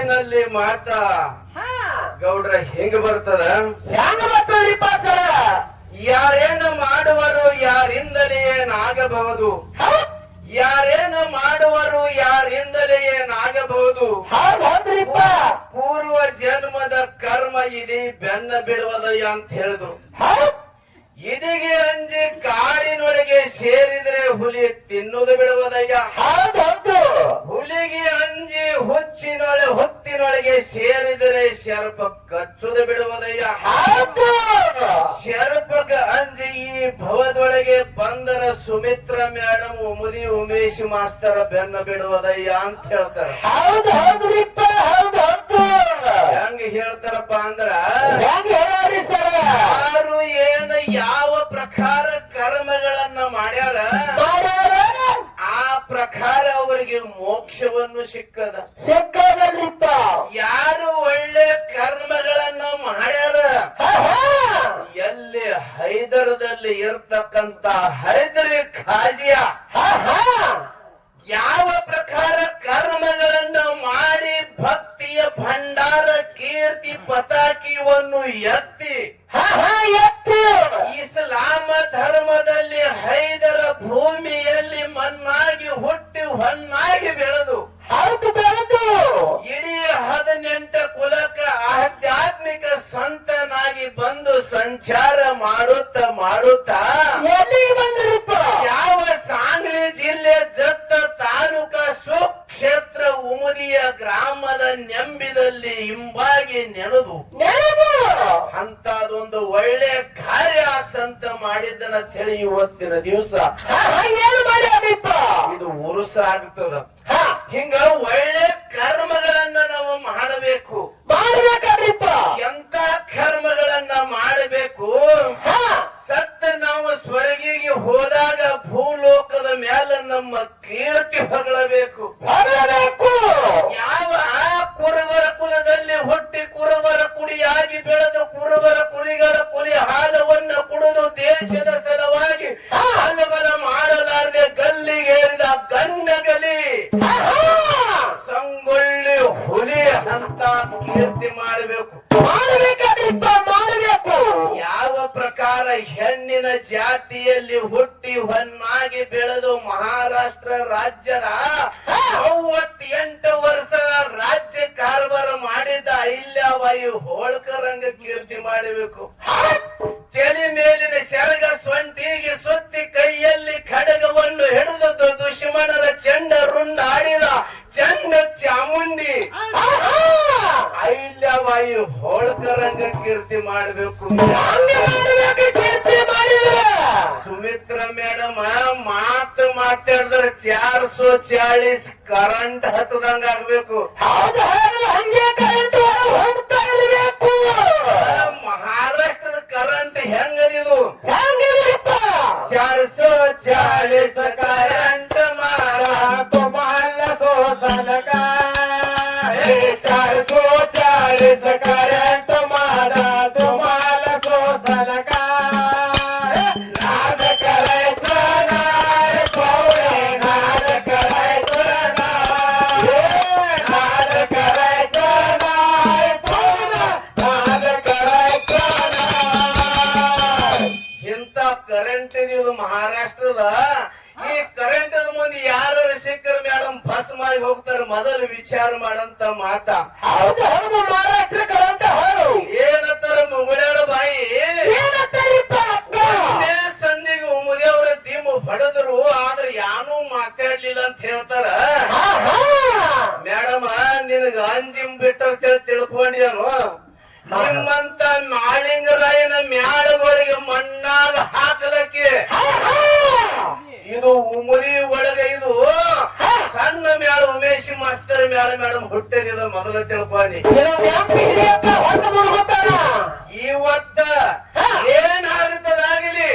ಮಾತಿನಲ್ಲಿ ಮಾತ ಗೌಡ್ರ ಹೆಂಗ್ ಬರ್ತದ? ಹೆಂಗ ಬರ್ತದಿಪ್ಪ ಸರ ಯಾರೇನು ಮಾಡುವರು ಯಾರಿಂದಲೇ ಏನಾಗಬಹುದು ಯಾರೇನು ಮಾಡುವರು ಯಾರಿಂದಲೇ ಏನಾಗಬಹುದು ಪೂರ್ವ ಜನ್ಮದ ಕರ್ಮ ಇದೆ ಬೆನ್ನ ಬಿಡುವುದಯ್ಯ ಅಂತ ಹೇಳಿದ್ರು. ಇದಿಗೆ ಅಂಜಿ ಕಾಡಿನೊಳಗೆ ಸೇರಿದ್ರೆ ಹುಲಿ ತಿನ್ನುದು ಬಿಡುವುದಯ್ಯ. ಹೌದ್ ಹುಲಿಗೆ ಅಂಜಿ ಹುಚ್ಚಿನೊಳ ಹೊತ್ತಿನೊಳಗೆ ಸೇರಿದರೆ ಶರ್ಪ ಕಚ್ಚುದು ಬಿಡುವುದಯ್ಯ. ಹೌದು. ಶರ್ಪಕ ಅಂಜಿ ಈ ಭವದೊಳಗೆ ಬಂದರ ಸುಮಿತ್ರ ಮೇಡಮ್ ಉಮದಿ ಉಮೇಶ್ ಮಾಸ್ತರ ಬೆನ್ನ ಬಿಡುವುದಯ್ಯ ಅಂತ ಹೇಳ್ತಾರೆ. ಹೌದು ಹೌದು ಹೌದು ಹೌದು. ಹೆಂಗ ಹೇಳ್ತಾರಪ್ಪ ಅಂದ್ರ ಹೆಂಗ ಹೇಳಿ ಸರ ಯಾರು ಏನು ಯಾವ ಪ್ರಕಾರ ಕರ್ಮಗಳನ್ನ ಮಾಡ್ಯಾರ ಆ ಪ್ರಕಾರ ಅವರಿಗೆ ಮೋಕ್ಷವನ್ನು ಸಿಕ್ಕದ ಸಿಕ್ಕದಲ್ಲಿಪ್ಪ ಯಾರು ಒಳ್ಳೆ ಕರ್ಮಗಳನ್ನ ಮಾಡ್ಯಾರ. ಎಲ್ಲಿ ಹೈದರದಲ್ಲಿ ಇರ್ತಕ್ಕಂತ ಹೈದರಿ ಖಾಜಿಯ. ಯಾವ ಪ್ರಕಾರ ಕರ್ಮಗಳನ್ನು ಮಾಡಿ ಭಕ್ತಿಯ ಭಂಡಾರ ಕೀರ್ತಿ ಪತಾಕಿಯನ್ನು ಎತ್ತಿ ಎತ್ತು. ಇಸ್ಲಾಮ ಧರ್ಮದಲ್ಲಿ ಹೈದರ ಭೂಮಿಯಲ್ಲಿ ಮಣ್ಣಾಗಿ ಹುಟ್ಟಿ ಹೊನ್ನಾಗಿ ಬೆಳೆದು ಹೌದು ಬೆಳೆದು ಇಡೀ ಹದಿನೆಂಟ ಕುಲಕ ಆಧ್ಯಾತ್ಮಿಕ ಸಂತನಾಗಿ ಬಂದು ಸಂಚಾರ ಮಾಡುತ್ತ ಮಾಡುತ್ತಾ ಎಲ್ಲಿ ಬಂದ್ರಿಪ್ಪ ದಿವಸ. ಏನು ಮಾಡಿ ಇದು ಉರುಸ ಆಗ್ತದ. ಹಿಂಗ ಒಳ್ಳೆ ಕರ್ಮಗಳನ್ನ ನಾವು ಮಾಡಬೇಕು. ಮಾಡಬೇಕಾದ್ರಿಪ್ಪ? ಎಂತ ಕರ್ಮಗಳನ್ನ ಮಾಡಬೇಕು? ಸತ್ತ ನಾವು ಸ್ವರ್ಗಿಗೆ ಹೋದಾಗ ಭೂಲೋಕದ ಮೇಲೆ ನಮ್ಮ ಕೀರ್ತಿ ಹೊಗಳಬೇಕು. ಯಾವ ಆ ಕುರುಬರ ಕುಲದಲ್ಲಿ ಹುಟ್ಟಿ ಕುರುಬರ ಕುಡಿಯಾಗಿ ಬೆಳೆದು ಕುರುಬರ ಕುರಿಗಳ ಕುಲಿ ಹಾಲವನ್ನು ಕುಡಿದು ದೇಶದ ರಾಜ್ಯದ ಮೂವತ್ತೆಂಟು ವರ್ಷ ರಾಜ್ಯ ಕಾರ್ಬಾರ ಮಾಡಿದ್ದ ಅಹಿಲ್ಯಾಬಾಯಿ ಹೋಳ್ಕರಂಗ ಕೀರ್ತಿ ಮಾಡಬೇಕು. ತಲೆ ಮೇಲಿನ ಸೆರಗ ಸೊಂಟಿಗೆ ಸುತ್ತಿ ಕೈಯಲ್ಲಿ ಖಡಗವನ್ನು ಹಿಡಿದು ದುಶ್ಮನರ ಚಂಡ ರುಂಡ ಆಡಿದ ಚಂಡ ಚಾಮುಂಡಿ. ಅಹಿಲ್ಯಾಬಾಯಿ ಹೋಳ್ಕರಂಗ ಕೀರ್ತಿ ಮಾಡಬೇಕು. ಸುಮಿತ್ರ ಮೇಡಮ್ ಮಾತ್ ಮಾತಾಡಿದ್ರ ಚಾರ್ ಸೋ ಚಾಳಿಸ್ ಕರೆಂಟ್ ಹಚ್ಚದಂಗ ಆಗ್ಬೇಕು ಮಹಾರಾಷ್ಟ್ರದ ಕರೆಂಟ್ ಹೆಂಗದಿದು ಚಾರ್ಸೋ ಚಾಳಿಸ್ ಕರೆಂಟ್ ಮಾರ ತುಮಾಲ ಸೋ ತನಕ ಚಾರ್ಸೋ ಚಾಳಿಸ್ ಕರೆಂಟ್ ವಿಚಾರ ಮಾತಾ. ಹೌದು ಹೌದು ಮಹಾರಾಷ್ಟ್ರ ಕರೆಂಟ್ ಹೌದು ಏನಂತಾರ ಮುಗುಳ್ಯಾಳ ಬಾಯಿ ಏನಂತಾರಿಪ್ಪ ಅಕ್ಕ ಒಂದೇ ಸಂಧಿಗೆ ಉಮದೇವ್ರ ದಿಮ್ಮು ಹೊಡೆದ್ರು ಆದ್ರೆ ಯಾನೂ ಮಾತಾಡ್ಲಿಲ್ಲ ಅಂತ ಹೇಳ್ತಾರ ಹಾ, ಹಾ. ಮೇಡಮ್ ನಿನಗ ಅಂಜಿಮ್ ಬಿಟ್ಟಂತ ತಿಳ್ಕೊಂಡ್ಯಾನು ನಿಮ್ಮಂತ ಮಾಳಿಂಗರಾಯನ ಮ್ಯಾಳಗಳಿಗೆ ಮಣ್ಣಾಗ ಹಾಕಲಕ್ಕೆ ಹಾ, ಹಾ. ಇದು ಉಮರಿ ಒಳಗ ಇದು ಸಣ್ಣ ಮ್ಯಾಳ ಉಮೇಶ್ ಮ್ಯಾಳ ಮೇಡಮ್? ಹುಟ್ಟಿದ ಮೊದಲ ಮುಳುಗುತ್ತಾನ. ಇವತ್ತ ಏನಾಗುತ್ತದಾಗಲಿ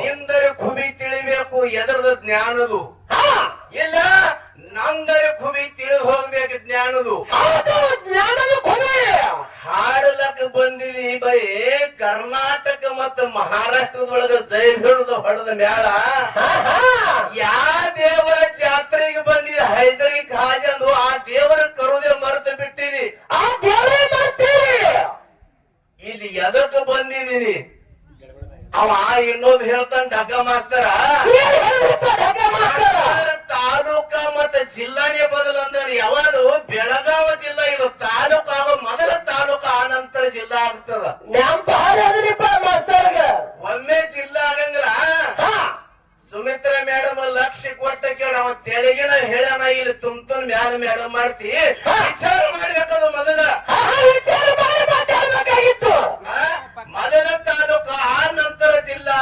ನಿಂದರೆ ಕುಬಿ ತಿಳಿಬೇಕು ಎದರದ ಜ್ಞಾನದು. ಇಲ್ಲ ನಂದರೆ ಕುಬಿ ತಿಳಿದು ಹೋಗ್ಬೇಕು ಜ್ಞಾನದು. ಹಾಡಲಕ್ಕ ಬಂದಿದಿ ಬೈ ಕರ್ನಾಟಕ ಮತ್ತು ಮಹಾರಾಷ್ಟ್ರದೊಳಗ ಜೈ ಹಿಡಿದು ಹೊಡೆದ ಮ್ಯಾಳ ಹಾ. ಯಾ ದೇವರ ಬಂದಿದೆ. ಹೈದರಿ ಕಾಜ್ ಆ ದೇವರ ಕರುದೆ ಮರೆತು ಬಿಟ್ಟಿದಿ. ಆ ದೇವರೇ ಮರ್ತೀರಿ. ಇಲ್ಲಿ ಎದಕ್ಕೆ ಬಂದಿದ್ದೀನಿ ಅವ ಇನ್ನೊಂದು ಹೇಳ್ತಾನೆ ಡಗ್ಗ ಮಾಸ್ತರ. ತಾಲೂಕಾ ಮತ್ತೆ ಜಿಲ್ಲಾನೇ ಬದಲು ಅಂದ್ರೆ ಯಾವಾಗ ಬೆಳಗಾವ ಜಿಲ್ಲಾ ಇದು ತಾಲೂಕು ಆಗ ಮೊದಲ ತಾಲೂಕು ಆ ನಂತರ ಜಿಲ್ಲಾ ಆಗ್ತದ. ಒಮ್ಮೆ ಜಿಲ್ಲಾ ಆಗಂಗಿಲ್ಲ. ಸುಮಿತ್ರ ಮೇಡಮ್ ಲಕ್ಷ ಕೊಟ್ಟ ಕೇಳ ಅವ ತೆಳಗಿನ ಹೇಳಣ ಇಲ್ಲಿ ತುಂಬ್ತುನ್ ಮ್ಯಾಲ ಮೇಡಮ್ ಮಾಡ್ತಿ ವಿಚಾರ ಮಾಡ್ಬೇಕದು ಮೊದಲ? ಮೊದಲ ತಾಲೂಕ ಆ ನಂತರ ಜಿಲ್ಲಾ.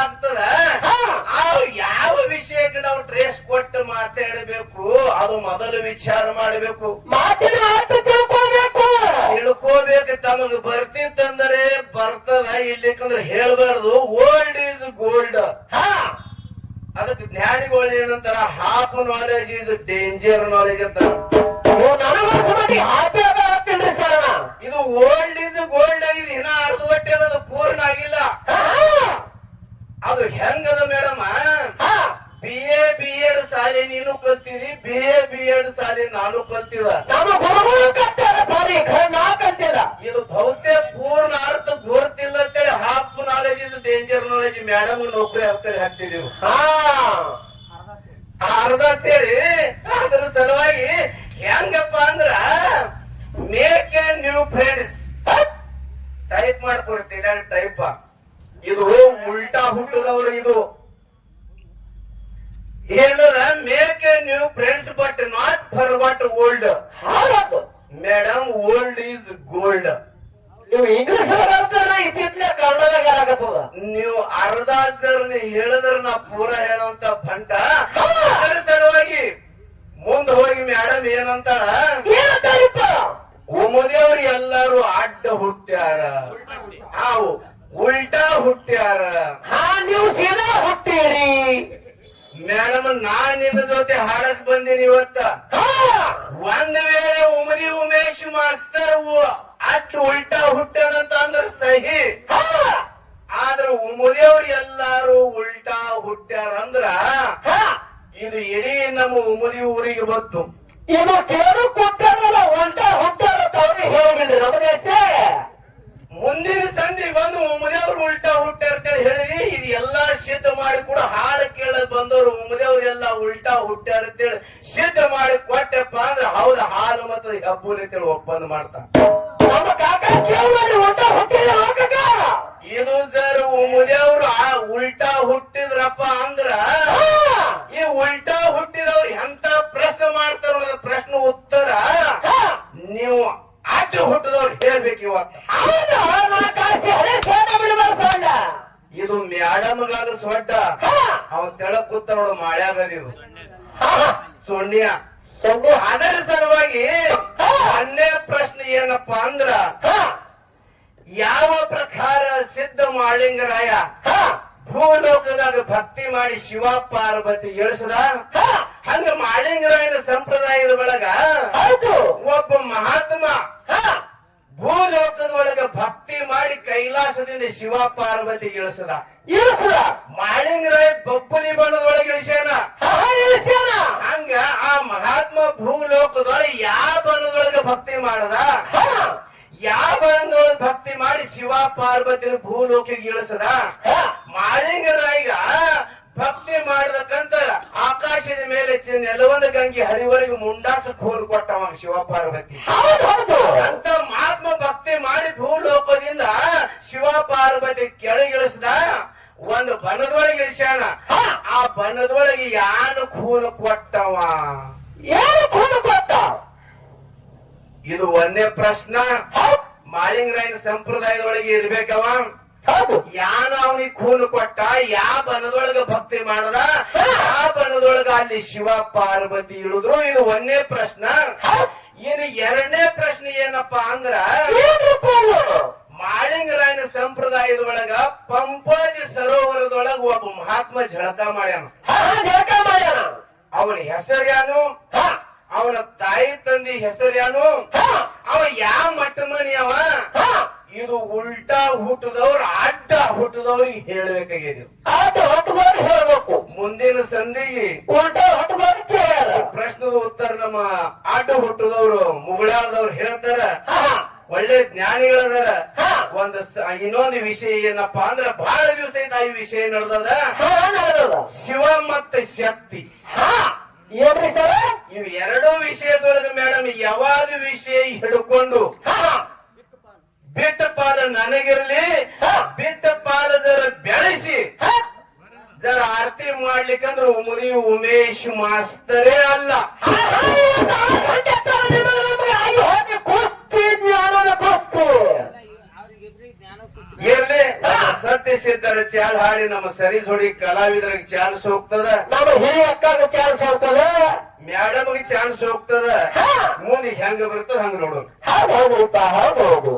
ಆ ಯಾವ ವಿಷಯಕ್ಕೆ ನಾವು ಟ್ರೇಸ್ ಕೊಟ್ಟು ಮಾತಾಡಬೇಕು ಅದು ಮೊದಲು ವಿಚಾರ ಮಾಡಬೇಕು ಮಾತಿನ ತಿಳ್ಕೋಬೇಕು ತಿಳ್ಕೊಬೇಕು. ತಿಳ್ಕೋಬೇಕು ತಮಗ್ ಬರ್ತಿತ್ತಂದ್ರೆ ಬರ್ತದ ಇಲ್ಲಿಕಂದ್ರೆ ಹೇಳ್ಬಾರ್ದು ಓಲ್ಡ್ ಈಸ್ ಗೋಲ್ಡ್ ಹಾ, ಅದಕ್ಕೆ ಏನಂತಾರ? Half knowledge is danger knowledge ಅಂತ ಇದು ಓಲ್ಡ್ ಇಸ್ ಗೋಲ್ಡ್ ಆಗಿದೆ. ಇನ್ನ ಅರ್ಧ ಹೊಟ್ಟೆ ಅದು ಪೂರ್ಣ ಆಗಿಲ್ಲ. ಅದು ಹೆಂಗದ ಮೇಡಮ್? ಹಾ, ಬಿ ಎ ಬಿ ಎಡ್ ಸಾಲಿ ನೀನು ಕಲ್ತಿದಿ. ಬಿ ಎ ಬಿ ಎಡ್ ಸಾಲಿ ನಾನು ಕಲ್ತಿದ. ಇದು ಬಹುತೇಕ ಪೂರ್ಣ ಅರ್ಥ ಗೊತ್ತಿಲ್ಲ ಅಂತೇಳಿ half knowledge is danger knowledge madam ನೌಕರಿ ಹಾಕ್ತೀವಿ ಹಾಕ್ತಿದೀವಿ ಹಾ, ಅರ್ಧ ಅಂತೇಳಿ ಅದ್ರ ಸಲುವಾಗಿ ಹೆಂಗಪ್ಪ ಅಂದ್ರ make a new friends type ಮಾಡ್ಕೊಡ್ತೀನಿ ಟೈಪ್ ಇದು ಉಲ್ಟಾ ಹುಟ್ಟದವ್ರು ಇದು. ಏನದ make a new friends but not forget old ಹೌದೌದು. ಮೇಡಮ್ ಓಲ್ಡ್ ಈಸ್ ಗೋಲ್ಡ್ ನೀವು ಇಂಗ್ಲಿಷ್ ಹೇಳ್ತಾರ ಇತ್ತಿತ್ಲೆ ಕನ್ನಡದಾಗ ಹೇಳಕತ್ತದ. ನೀವು ಅರ್ಧ ಹೇಳಿದ್ರೆ ನಾ ಪೂರ ಹೇಳುವಂತ ಬಂಟ ಅದರ ಸಲುವಾಗಿ ಮುಂದ ಹೋಗಿ ಮೇಡಮ್ ಏನಂತಾಳ? ಏನಂತಾರಿಪ್ಪ? ಒಮ್ಮದೇವ್ರು ಎಲ್ಲಾರು ಅಡ್ಡ ಹುಟ್ಟ್ಯಾರ. ಹಾವು ಉಲ್ಟಾ ಹುಟ್ಟ್ಯಾರ. ಹಾ ನೀವು ಸೀದಾ ಹುಟ್ಟೀರಿ. ಮೇಡಮ್ ನಾ ನಿನ್ನ ಜೊತೆ ಹಾಡಕ್ ಬಂದೀನಿ ಇವತ್ತ. ಹಾ, ಒಂದ್ ವೇಳೆ ಉಮದಿ ಉಮೇಶ್ ಮಾಸ್ತರ್ ಅಟ್ ಉಲ್ಟಾ ಹುಟ್ಟದಂತ ಅಂದ್ರೆ ಸಹಿ. ಆದ್ರ ಉಮದೇವ್ರು ಎಲ್ಲಾರು ಉಲ್ಟಾ ಹುಟ್ಟಾರಂದ್ರ. ಇದು ಇಡೀ ನಮ್ಮ ಉಮುದಿ ಊರಿಗೆ ಬಂತು ಇದು ಕೇಳು ಕೊಟ್ಟಾರಲ್ಲ ಉಲ್ಟಾ ಹುಟ್ಟಾರ ಹೇಳಿಲ್ಲ ನಮಗೈತೆ ಮುಂದಿನ ಸಂಧಿ ಬಂದು ಉಮದೇವ್ರು ಉಲ್ಟಾ ಹುಟ್ಟ್ಯಾರ ಅಂತ ಹೇಳಿ ಇದು ಎಲ್ಲಾ ಸಿದ್ಧ ಮಾಡಿ ಕೂಡ ಹಾಡು ಕೇಳಕ್ ಬಂದವರು ಉಮದೇವ್ರು ಎಲ್ಲಾ ಉಲ್ಟಾ ಅಂತೇಳಿ ಸಿದ್ಧ ಮಾಡಿ ಕೊಟ್ಟಪ್ಪ ಅಂದ್ರೆ ಹೌದ ಹಾಲು ಮತ್ತು ಹಬ್ಬುಲ್ ಅಂತೇಳಿ ಒಪ್ಪಂದ ಮಾಡ್ತಾನ ನಮ್ಮ ಕಾಕ ಕೇಳಿ ಒಂಟ ಹುಟ್ಟಿಲ್ಲ ಕಾಕ ಇದು ಸರ್ ಉಮದೇವ್ರು ಆ ಉಲ್ಟಾ ಹುಟ್ಟಿದ್ರಪ್ಪ ಅಂದ್ರ ಹಾ, ಈ ಉಲ್ಟಾ ಹುಟ್ಟಿದವ್ರು ಎಂತ ಪ್ರಶ್ನೆ ಮಾಡ್ತಾರ ಅನ್ನೋದು ಪ್ರಶ್ನೆ ಉತ್ತರ ಹಾ. ನೀವು ಅಡ್ಡ ಹುಟ್ಟಿದವ್ರು ಹೇಳ್ಬೇಕು ಇವತ್ತ ಹೌದು ನನ್ನ ಕಾಸಿ ಹಳೆ ಸೋಡ ಬಿಡಬಾರ್ದ ಇದು ಮ್ಯಾಡಮ್ಗಾದ ಅವನ್ ತೆಳಗ್ ಕೂತ ನೋಡು ಹಾ, ಸೊಂಡಿಯ. ಅದರ ಸಲುವಾಗಿ ಒಂದೇ ಪ್ರಶ್ನೆ ಏನಪ್ಪಾ ಅಂದ್ರ ಯಾವ ಪ್ರಕಾರ ಸಿದ್ಧ ಮಾಳಿಂಗರಾಯ ಭೂಲೋಕದಾಗ ಭಕ್ತಿ ಮಾಡಿ ಶಿವ ಪಾರ್ವತಿ ಇಳಿಸದ ಹಂಗ ಮಾಳಿಂಗರಾಯನ ಸಂಪ್ರದಾಯದ ಒಳಗ ಹೌದು. ಒಬ್ಬ ಮಹಾತ್ಮ ಹಾ, ಭೂಲೋಕದ ಒಳಗ ಭಕ್ತಿ ಮಾಡಿ ಕೈಲಾಸದಿಂದ ಶಿವ ಪಾರ್ವತಿ ಇಳಿಸದ. ಇಳಿಸದ? ಮಾಳಿಂಗರಾಯ ಬಬ್ಬುಲಿ ಬಣ್ಣದೊಳಗೆ ಇಳಿಸ್ಯಾನ. ಹಂಗ ಆ ಮಹಾತ್ಮ ಭೂಲೋಕದೊಳಗೆ ಯಾವ ಬಣ್ಣದೊಳಗೆ ಭಕ್ತಿ ಮಾಡದ? ಯಾವ ಬಣ್ಣದೊಳಗೆ ಭಕ್ತಿ ಮಾಡಿ ಶಿವ ಪಾರ್ವತಿನ ಭೂಲೋಕಿಗೆ ಇಳಿಸದ? ಮಾಳಿಂಗರಾಯಿಗ ಭಕ್ತಿ ಮಾಡದಕ್ಕಂತ ಆಕಾಶದ ಮೇಲೆ ನೆಲವೊಂದು ಗಂಗೆ ಹರಿವರಿಗೆ ಮುಂಡಾಸ ಕೋಲು ಕೊಟ್ಟವ ಶಿವ ಪಾರ್ವತಿ ಅಂತ ಮಹಾತ್ಮ ಭಕ್ತಿ ಮಾಡಿ ಭೂಲೋಕದಿಂದ ಶಿವ ಪಾರ್ವತಿ ಕೆಳಗಿಳಿಸಿದ ಒಂದು ಬಣ್ಣದೊಳಗೆ ಇಳಿಸ್ಯಾನ. ಆ ಬಣ್ಣದೊಳಗೆ ಯಾರು ಖೂನು ಕೊಟ್ಟವ? ಏನು ಖೂನು ಕೊಟ್ಟ? ಇದು ಒಂದೇ ಪ್ರಶ್ನ. ಮಾಳಿಂಗರಾಯನ ಸಂಪ್ರದಾಯದೊಳಗೆ ಇರ್ಬೇಕವ? ಹೌದು. ಯಾನ ಅವನಿಗೆ ಕೊಟ್ಟ ಯಾ ಬನದೊಳಗ ಭಕ್ತಿ ಮಾಡದ ಆ ಬನದೊಳಗ ಅಲ್ಲಿ ಶಿವ ಪಾರ್ವತಿ ಇಳಿದ್ರು ಇದು ಒಂದೇ ಪ್ರಶ್ನ. ಇನ್ನು ಎರಡನೇ ಪ್ರಶ್ನೆ ಏನಪ್ಪಾ ಅಂದ್ರ? ಮಾಳಿಂಗರಾಯನ ಸಂಪ್ರದಾಯದ ಒಳಗ ಪಂಪಾಜಿ ಸರೋವರದೊಳಗ ಒಬ್ಬ ಮಹಾತ್ಮ ಜಳಕ ಮಾಡ್ಯಾನ. ಹಾ, ಜಳಕ ಮಾಡ್ಯಾನ. ಅವನ ಹೆಸರ್ಯಾನು ಅವನ ತಾಯಿ ತಂದಿ ಹೆಸರ್ಯಾನು ಅವ ಯಾವ ಮಟ್ಟ ಮನಿ ಅವ. ಇದು ಉಲ್ಟಾ ಹುಟ್ಟದವ್ರು ಅಡ್ಡ ಹುಟ್ಟದವ್ರಿಗೆ ಹೇಳ್ಬೇಕಾಗಿದೆ. ಅಡ್ಡ ಹುಟ್ಟದವ್ರು ಹೇಳ್ಬೇಕು. ಮುಂದಿನ ಸಂಧಿಗೆ ಉಲ್ಟಾ ಹುಟ್ಟದವ್ರು ಕೇಳ ಪ್ರಶ್ನದ ಉತ್ತರ ನಮ್ಮ ಅಡ್ಡ ಹುಟ್ಟದವ್ರು ಮುಗುಳಾದವ್ರು ಹೇಳ್ತಾರ. ಹಾ, ಒಳ್ಳೆ ಜ್ಞಾನಿಗಳದಾರ. ಒಂದು ಇನ್ನೊಂದು ವಿಷಯ ಏನಪ್ಪಾ ಅಂದ್ರ ಬಹಳ ದಿವಸ ಐತ ಈ ವಿಷಯ ನಡೆದದ. ಶಿವ ಮತ್ತೆ ಶಕ್ತಿ. ಇವ್ ಎರಡೂ ವಿಷಯದೊಳಗೆ ಮೇಡಮ್ ಯಾವಾಗ ವಿಷಯ ಹಿಡ್ಕೊಂಡು ಬಿಟ್ಟ ಪಾದ ನನಗಿರ್ಲಿ ಬಿಟ್ಟ ಜರ ಬೆಳೆಸಿ. ಜರ ಆರತಿ ಮಾಡ್ಲಿಕ್ಕಂದ್ರ ಉಮರಿ ಉಮೇಶ್ ಮಾಸ್ತರೇ ಅಲ್ಲ. ಇರ್ಲಿ ಸತ್ಯ ಸಿದ್ಧರ ಚಾಲ್ ಹಾಡಿ ನಮ್ಮ ಸರಿ ಜೋಡಿ ಕಲಾವಿದರಿಗೆ ಚಾನ್ಸ್ ಹೋಗ್ತದ. ನಮ್ಮ ಹಿರಿಯ ಚಾನ್ಸ್ ಹೋಗ್ತದ. ಮೇಡಮ್ಗೆ ಚಾನ್ಸ್ ಹೋಗ್ತದ. ಮುಂದೆ ಹೆಂಗ ಬರ್ತದ ಹಂಗ ನೋಡು. ಹೌದು ಹೌದು ಹೌದು.